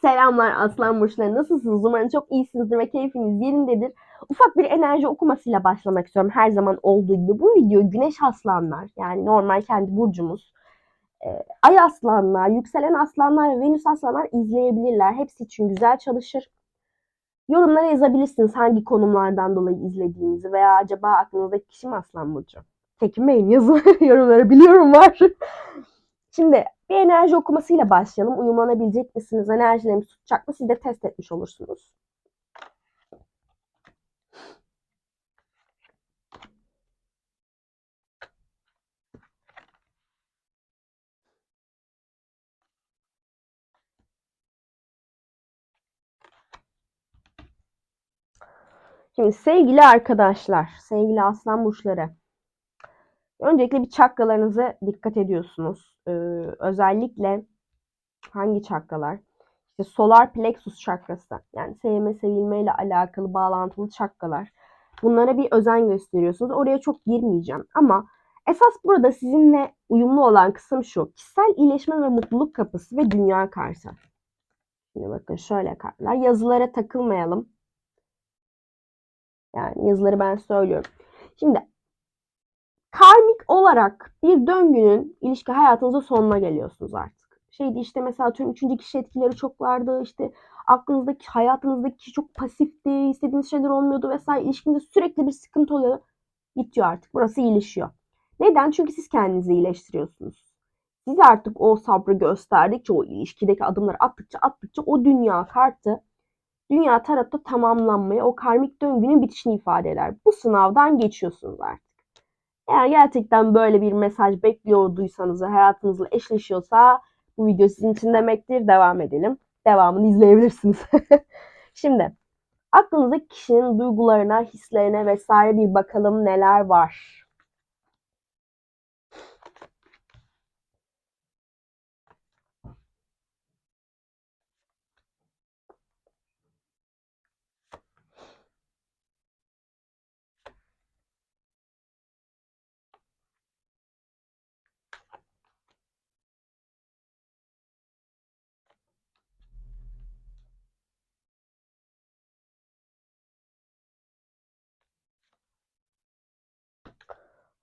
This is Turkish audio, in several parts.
Selamlar Aslan Burçları. Nasılsınız? Umarım çok iyisinizdir ve keyfiniz yerindedir. Ufak bir enerji okumasıyla başlamak istiyorum. Her zaman olduğu gibi. Bu video Güneş Aslanlar yani normal kendi burcumuz. Ee, Ay Aslanlar, Yükselen Aslanlar ve Venüs Aslanlar izleyebilirler. Hepsi için güzel çalışır. Yorumlara yazabilirsiniz hangi konumlardan dolayı izlediğinizi veya acaba aklınızdaki kişi mi Aslan Burcu? Çekinmeyin yazın yorumları biliyorum var. Şimdi bir enerji okumasıyla başlayalım. Uyumlanabilecek misiniz? Enerjilerimiz tutacak mı? Siz de test etmiş olursunuz. Şimdi sevgili arkadaşlar, sevgili aslan burçları. Öncelikle bir çakralarınıza dikkat ediyorsunuz. Ee, özellikle hangi çakralar? İşte solar plexus çakrası. Yani sevme, sevilme ile alakalı bağlantılı çakralar. Bunlara bir özen gösteriyorsunuz. Oraya çok girmeyeceğim. Ama esas burada sizinle uyumlu olan kısım şu. Kişisel iyileşme ve mutluluk kapısı ve dünya kartı. Şimdi bakın şöyle kartlar. Yazılara takılmayalım. Yani yazıları ben söylüyorum. Şimdi karmik olarak bir döngünün ilişki hayatınızın sonuna geliyorsunuz artık. Şeydi işte mesela tüm üçüncü kişi etkileri çok vardı. İşte aklınızdaki, hayatınızdaki kişi çok pasifti. istediğiniz şeyler olmuyordu vesaire. İlişkinizde sürekli bir sıkıntı oluyor. Bitiyor artık. Burası iyileşiyor. Neden? Çünkü siz kendinizi iyileştiriyorsunuz. Siz artık o sabrı gösterdikçe, o ilişkideki adımları attıkça attıkça o dünya kartı dünya tarotta tamamlanmaya, o karmik döngünün bitişini ifade eder. Bu sınavdan geçiyorsunuz artık. Eğer gerçekten böyle bir mesaj bekliyorduysanız ve hayatınızla eşleşiyorsa bu video sizin için demektir. Devam edelim. Devamını izleyebilirsiniz. Şimdi aklınızdaki kişinin duygularına, hislerine vesaire bir bakalım neler var.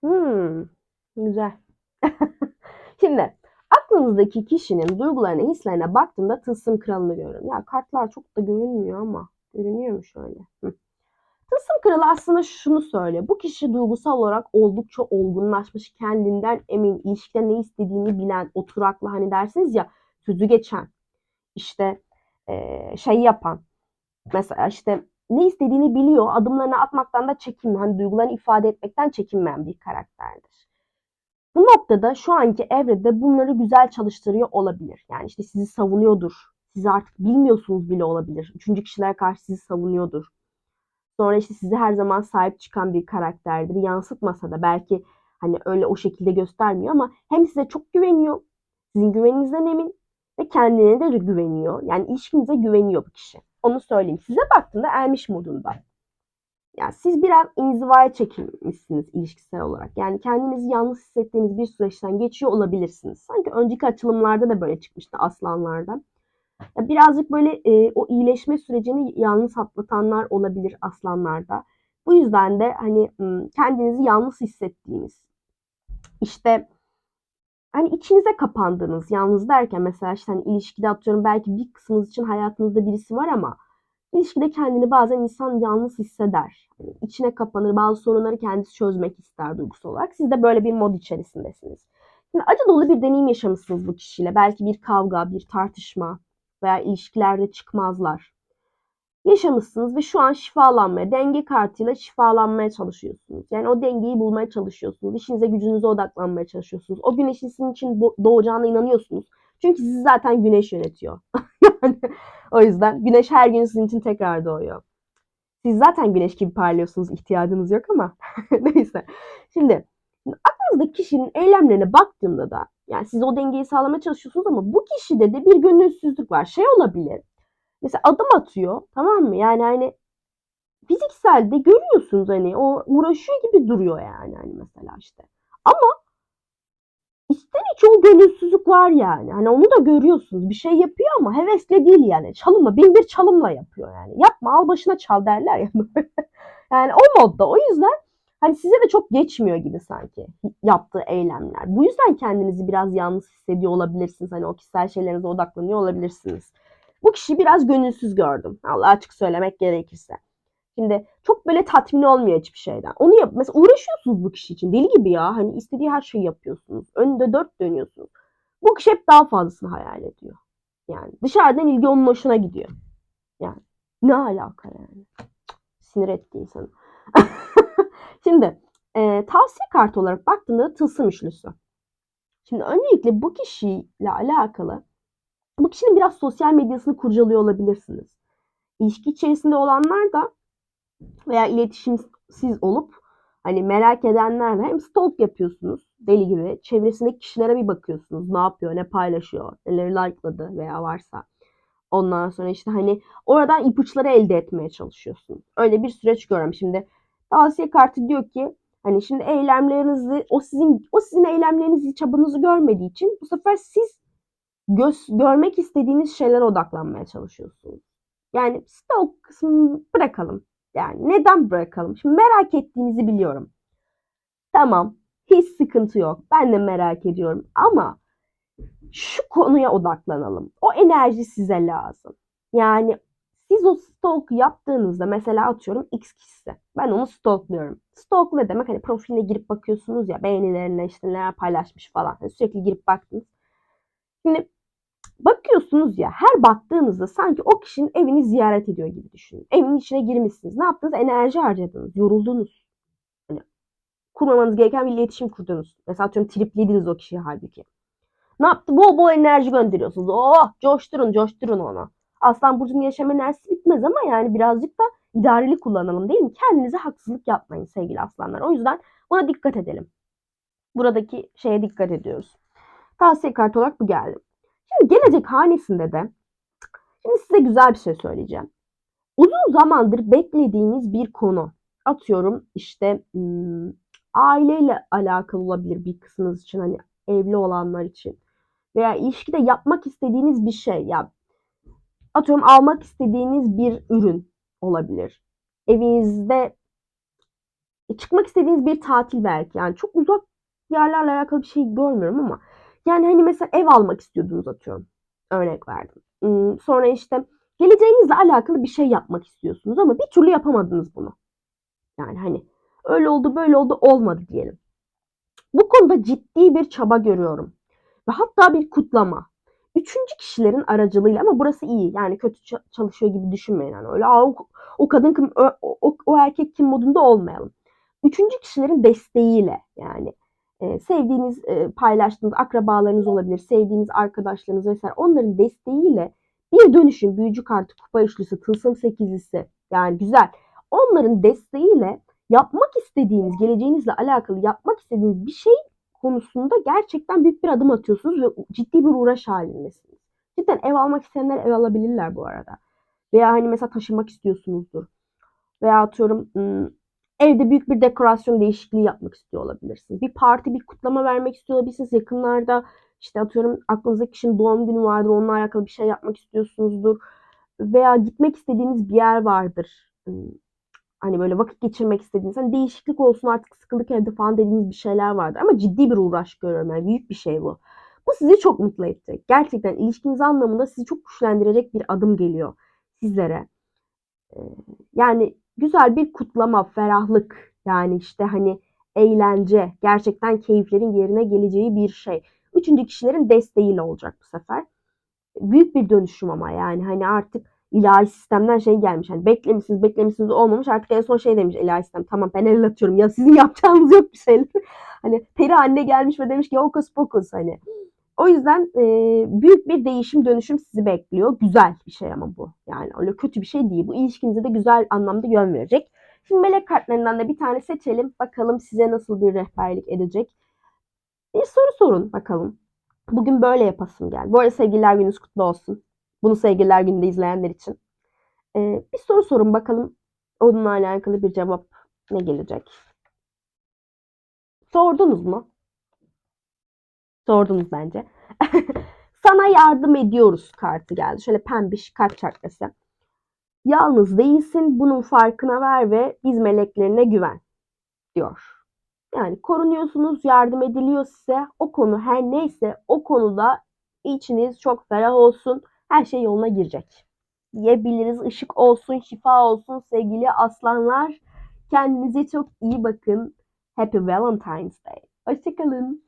Hmm, güzel. Şimdi aklınızdaki kişinin duygularına, hislerine baktığımda tılsım kralını görüyorum. Ya kartlar çok da görünmüyor ama görünüyor mu şöyle? Hı. Tılsım kralı aslında şunu söyle. Bu kişi duygusal olarak oldukça olgunlaşmış, kendinden emin, ilişkide ne istediğini bilen, oturaklı hani dersiniz ya sözü geçen, işte e, şey yapan. Mesela işte ne istediğini biliyor. Adımlarını atmaktan da çekinmiyor. Hani duygularını ifade etmekten çekinmeyen bir karakterdir. Bu noktada şu anki evrede bunları güzel çalıştırıyor olabilir. Yani işte sizi savunuyordur. Sizi artık bilmiyorsunuz bile olabilir. Üçüncü kişiler karşı sizi savunuyordur. Sonra işte sizi her zaman sahip çıkan bir karakterdir. Yansıtmasa da belki hani öyle o şekilde göstermiyor ama hem size çok güveniyor. Sizin güveninizden emin ve kendine de güveniyor. Yani ilişkinize güveniyor bu kişi. Onu söyleyeyim. Size baktığında ermiş modunda. Yani siz biraz inzivaya çekilmişsiniz ilişkisel olarak. Yani kendinizi yalnız hissettiğiniz bir süreçten geçiyor olabilirsiniz. Sanki önceki açılımlarda da böyle çıkmıştı aslanlardan. Yani birazcık böyle e, o iyileşme sürecini yalnız atlatanlar olabilir aslanlarda. Bu yüzden de hani kendinizi yalnız hissettiğiniz, işte hani içinize kapandığınız, yalnız derken mesela işte hani ilişkide atıyorum belki bir kısmınız için hayatınızda birisi var ama ilişkide kendini bazen insan yalnız hisseder. Yani içine kapanır, bazı sorunları kendisi çözmek ister duygusal olarak. Siz de böyle bir mod içerisindesiniz. Şimdi acı dolu bir deneyim yaşamışsınız bu kişiyle. Belki bir kavga, bir tartışma veya ilişkilerde çıkmazlar yaşamışsınız ve şu an şifalanmaya, denge kartıyla şifalanmaya çalışıyorsunuz. Yani o dengeyi bulmaya çalışıyorsunuz. İşinize gücünüze odaklanmaya çalışıyorsunuz. O güneşin sizin için doğacağına inanıyorsunuz. Çünkü sizi zaten güneş yönetiyor. yani o yüzden güneş her gün sizin için tekrar doğuyor. Siz zaten güneş gibi parlıyorsunuz. ihtiyacınız yok ama. Neyse. Şimdi, aklınızdaki kişinin eylemlerine baktığımda da yani siz o dengeyi sağlamaya çalışıyorsunuz ama bu kişide de bir gönülsüzlük var. Şey olabilir mesela adım atıyor tamam mı? Yani hani fiziksel de görüyorsunuz hani o uğraşıyor gibi duruyor yani hani mesela işte. Ama içten çoğu gönülsüzlük var yani. Hani onu da görüyorsunuz. Bir şey yapıyor ama hevesle değil yani. Çalımla, bin bir çalımla yapıyor yani. Yapma al başına çal derler ya. yani o modda. O yüzden hani size de çok geçmiyor gibi sanki yaptığı eylemler. Bu yüzden kendinizi biraz yalnız hissediyor olabilirsiniz. Hani o kişisel şeylerinize odaklanıyor olabilirsiniz. Bu kişiyi biraz gönülsüz gördüm. Allah açık söylemek gerekirse. Şimdi çok böyle tatmin olmuyor hiçbir şeyden. Onu yap mesela uğraşıyorsunuz bu kişi için. Deli gibi ya. Hani istediği her şeyi yapıyorsunuz. Önünde dört dönüyorsunuz. Bu kişi hep daha fazlasını hayal ediyor. Yani dışarıdan ilgi onun hoşuna gidiyor. Yani ne alaka yani? Sinir etti insanı. Şimdi e, tavsiye kartı olarak baktığında tılsım üçlüsü. Şimdi öncelikle bu kişiyle alakalı bu kişinin biraz sosyal medyasını kurcalıyor olabilirsiniz. İlişki içerisinde olanlar da veya iletişimsiz olup hani merak edenler de hem stalk yapıyorsunuz deli gibi. Çevresindeki kişilere bir bakıyorsunuz. Ne yapıyor, ne paylaşıyor, neleri likeladı veya varsa. Ondan sonra işte hani oradan ipuçları elde etmeye çalışıyorsun. Öyle bir süreç görüyorum. Şimdi tavsiye kartı diyor ki hani şimdi eylemlerinizi o sizin o sizin eylemlerinizi çabanızı görmediği için bu sefer siz göz, görmek istediğiniz şeylere odaklanmaya çalışıyorsunuz. Yani stalk kısmını bırakalım. Yani neden bırakalım? Şimdi merak ettiğinizi biliyorum. Tamam. Hiç sıkıntı yok. Ben de merak ediyorum. Ama şu konuya odaklanalım. O enerji size lazım. Yani siz o stalk yaptığınızda mesela atıyorum X kişisi. Ben onu stalkluyorum. Stalk ne demek? Hani profiline girip bakıyorsunuz ya beğenilerine işte neler paylaşmış falan. Yani sürekli girip baktınız. Şimdi bakıyorsunuz ya her baktığınızda sanki o kişinin evini ziyaret ediyor gibi düşünün. Evin içine girmişsiniz. Ne yaptınız? Enerji harcadınız. Yoruldunuz. Hani kurmamanız gereken bir iletişim kurdunuz. Mesela atıyorum triplediniz o kişiyi halbuki. Ne yaptı? Bol bol enerji gönderiyorsunuz. Oh coşturun coşturun onu. Aslan Burcu'nun yaşam enerjisi bitmez ama yani birazcık da idareli kullanalım değil mi? Kendinize haksızlık yapmayın sevgili aslanlar. O yüzden buna dikkat edelim. Buradaki şeye dikkat ediyoruz. Tavsiye kartı olarak bu geldi. Şimdi gelecek hanesinde de şimdi size güzel bir şey söyleyeceğim. Uzun zamandır beklediğiniz bir konu. Atıyorum işte aileyle alakalı olabilir bir kısmınız için hani evli olanlar için. Veya ilişkide yapmak istediğiniz bir şey. Ya atıyorum almak istediğiniz bir ürün olabilir. Evinizde çıkmak istediğiniz bir tatil belki. Yani çok uzak yerlerle alakalı bir şey görmüyorum ama yani hani mesela ev almak istiyordunuz atıyorum. Örnek verdim. Sonra işte geleceğinizle alakalı bir şey yapmak istiyorsunuz ama bir türlü yapamadınız bunu. Yani hani öyle oldu böyle oldu olmadı diyelim. Bu konuda ciddi bir çaba görüyorum. Ve hatta bir kutlama. Üçüncü kişilerin aracılığıyla ama burası iyi. Yani kötü çalışıyor gibi düşünmeyin. Yani öyle o, o kadın kim, o, o, o erkek kim modunda olmayalım. Üçüncü kişilerin desteğiyle yani e, sevdiğiniz, e, paylaştığınız akrabalarınız olabilir, sevdiğiniz arkadaşlarınız vesaire onların desteğiyle bir dönüşüm, büyücü kartı, kupa üçlüsü, tılsım sekizlisi yani güzel. Onların desteğiyle yapmak istediğiniz, geleceğinizle alakalı yapmak istediğiniz bir şey konusunda gerçekten büyük bir adım atıyorsunuz ve ciddi bir uğraş halindesiniz. Cidden ev almak isteyenler ev alabilirler bu arada. Veya hani mesela taşınmak istiyorsunuzdur. Veya atıyorum Evde büyük bir dekorasyon değişikliği yapmak istiyor olabilirsiniz. Bir parti, bir kutlama vermek istiyor olabilirsiniz. Yakınlarda işte atıyorum aklınızdaki kişinin doğum günü vardır. Onunla alakalı bir şey yapmak istiyorsunuzdur. Veya gitmek istediğiniz bir yer vardır. Hmm, hani böyle vakit geçirmek istediğiniz. Hani değişiklik olsun artık sıkıldık evde falan dediğiniz bir şeyler vardır. Ama ciddi bir uğraş görüyorum. Yani büyük bir şey bu. Bu sizi çok mutlu edecek. Gerçekten ilişkiniz anlamında sizi çok güçlendirecek bir adım geliyor sizlere. Yani güzel bir kutlama, ferahlık yani işte hani eğlence, gerçekten keyiflerin yerine geleceği bir şey. Üçüncü kişilerin desteğiyle olacak bu sefer. Büyük bir dönüşüm ama yani hani artık ilahi sistemden şey gelmiş. Hani beklemişsiniz beklemişsiniz olmamış artık en son şey demiş ilahi sistem. Tamam ben el atıyorum ya sizin yapacağınız yok bir şeyler. hani peri anne gelmiş ve demiş ki hokus pokus hani. O yüzden e, büyük bir değişim dönüşüm sizi bekliyor. Güzel bir şey ama bu. Yani öyle kötü bir şey değil. Bu ilişkinize de güzel anlamda yön verecek. Şimdi melek kartlarından da bir tane seçelim. Bakalım size nasıl bir rehberlik edecek. Bir soru sorun bakalım. Bugün böyle yapasım geldi. Bu arada sevgililer gününüz kutlu olsun. Bunu sevgililer gününde izleyenler için. Ee, bir soru sorun bakalım. Onunla alakalı bir cevap ne gelecek? Sordunuz mu? Sordunuz bence. Sana yardım ediyoruz kartı geldi. Şöyle pembiş kalp çakrası. Yalnız değilsin. Bunun farkına ver ve biz meleklerine güven diyor. Yani korunuyorsunuz, yardım ediliyor size. O konu her neyse o konuda içiniz çok ferah olsun. Her şey yoluna girecek. Diyebiliriz. Işık olsun, şifa olsun sevgili aslanlar. Kendinize çok iyi bakın. Happy Valentine's Day. Hoşçakalın.